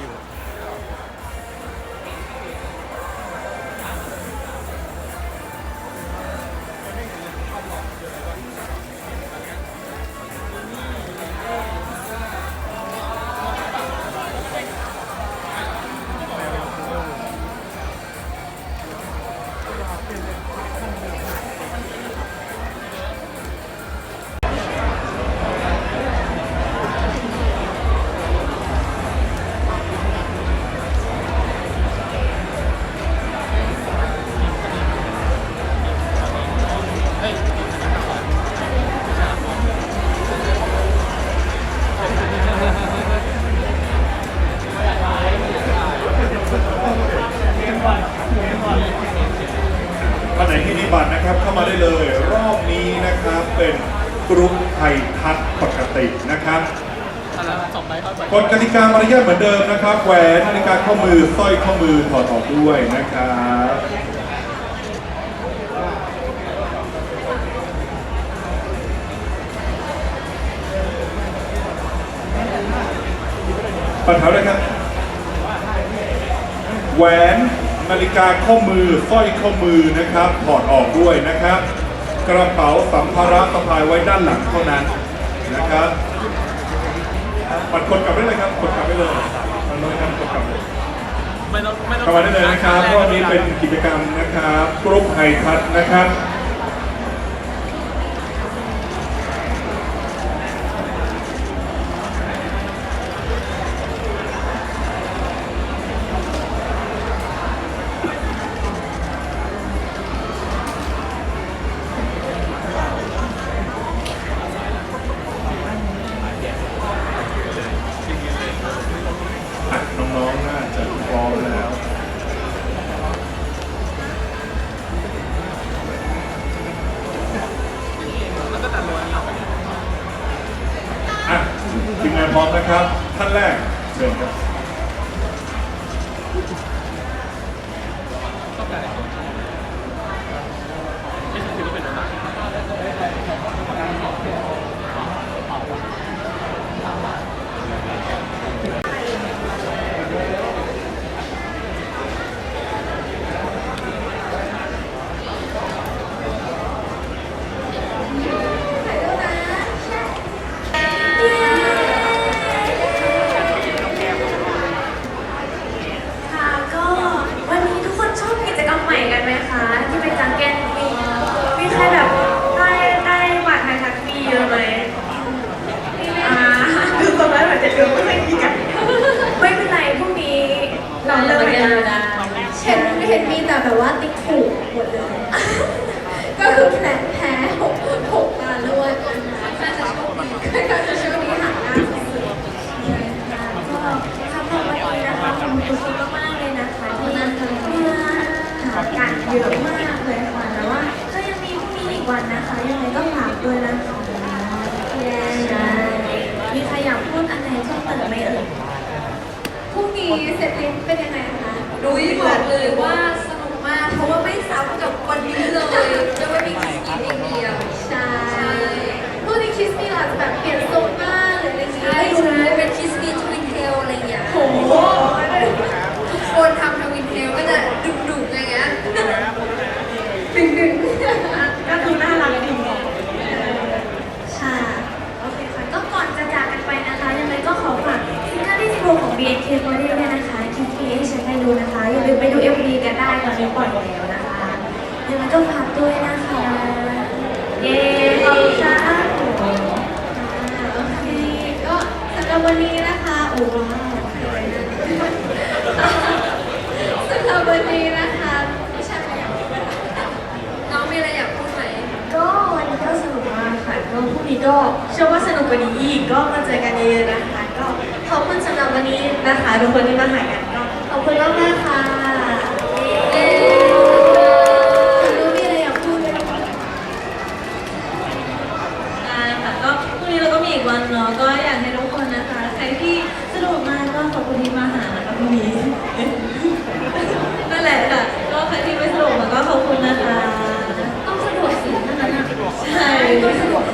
อยู่ นะครับอันนั้นสองใบเข้าไปกฎกติกามารยาทเหมือนเดิมนะครับแหวนนาฬิกาข้อมือสร้อยข้อมือถอดออกด้วยนะครับปัญหาเลยครับ แหวนนาฬิกาข้อมือสร้อยข้อมือนะครับ ถอดออกด้วยนะครับ กระเป๋าสัมภาระสะพายไว้ด้านหลังเท่านั้นนะครับ ปัดกดกลับได้เลยครับกดกลับได้เลยทางโน้นครับกดกลับเลยไม่ต้องไม่ต้องเข้ามาได้เลยนะครับเพราะวันนี้เป็นกิจกรรมนะครับกรุ๊ปไฮทัศน์นะครับ น้องๆน่าจะพร้อมแล้วแล้ว มีแต่แบบว่าติ๊กถูกหมดเลย ก็คือแพ้แพ้หกหกมาด้วยน่าจะโชคดีน่าจะโชคดีหาหน้าสุดๆเลยค่ะก็สำหรับวันนี้นะคะขอบคุณทุกคนมากๆเลยนะคะที่มาหากันเยอะมากเลยค่ะแต่ว่าก็ยังมีพรุ่งนี้อีกวันนะคะยังไงก็ฝากด้วยนะคะใช่มีใครอยากพูดอะไรเพิ่มเติมไหมเอ่ยพรุ่งนี้เสร็จลินเป็นยังไง คะดุยบอกเลยว่าสนุกมาก เพราะว่าไม่ซ้ำกับวันนี้เลยจะไม่มีคิสกี้เดียวใช่พรุ่งนี้คิสกี้อาจจะแบบเปลี่ยนทรงมากหรืออะไรอย่างเงี้ยใช่ใช่เป็นคิสกี้ทวินเทลอะไรอย่างเงี้ยโอ้โหทุกคนทำทวินเทลก็จะดุดุๆอย่างเงี้ยดึงดึงก็คือน่ารักดีใช่โอเคค่ะ ก็ก่อนจะจากกันไปนะคะ ยังไงก็ขอฝากซิงเกิลที่16ของ BNK ไว้ด้วยนะคะ KK ให้ฉันได้ดูนะคะ อย่าลืมไปดู MV กันได้ตอนนี้ปล่อยแล้วนะคะ ยังไงก็ฝากด้วยนะคะ เย้ขอบคุณค่ะอ่าโอเคก็สำหรับวันนี้นะคะโอ้ว้าวสำหรับวันนี้นะคะไม่ใช่อะไรอย่างนี้น้องมีอะไรอยากพูดไหมก็วันนี้ก็สนุกมากค่ะก็พรุ่งนี้ก็เชื่อว่าสนุกกว่านี้อีกก็มาเจอกันเยอะๆนะคะ ก็ขอบคุณสำหรับวันนี้นะคะทุกคนที่มาหากันก็ขอบคุณมากๆค่ะ วันเนาะก็อยากให้ทุกคนนะคะ ใครที่สะดวกมาก็ขอบคุณที่มาหานะคะพรุ่งนี้นั่นแหละค่ะก็ใครที่ไม่สะดวกมาก็ขอบคุณนะคะ ต้องสะดวกสินะคะใช่ต้องสะดวก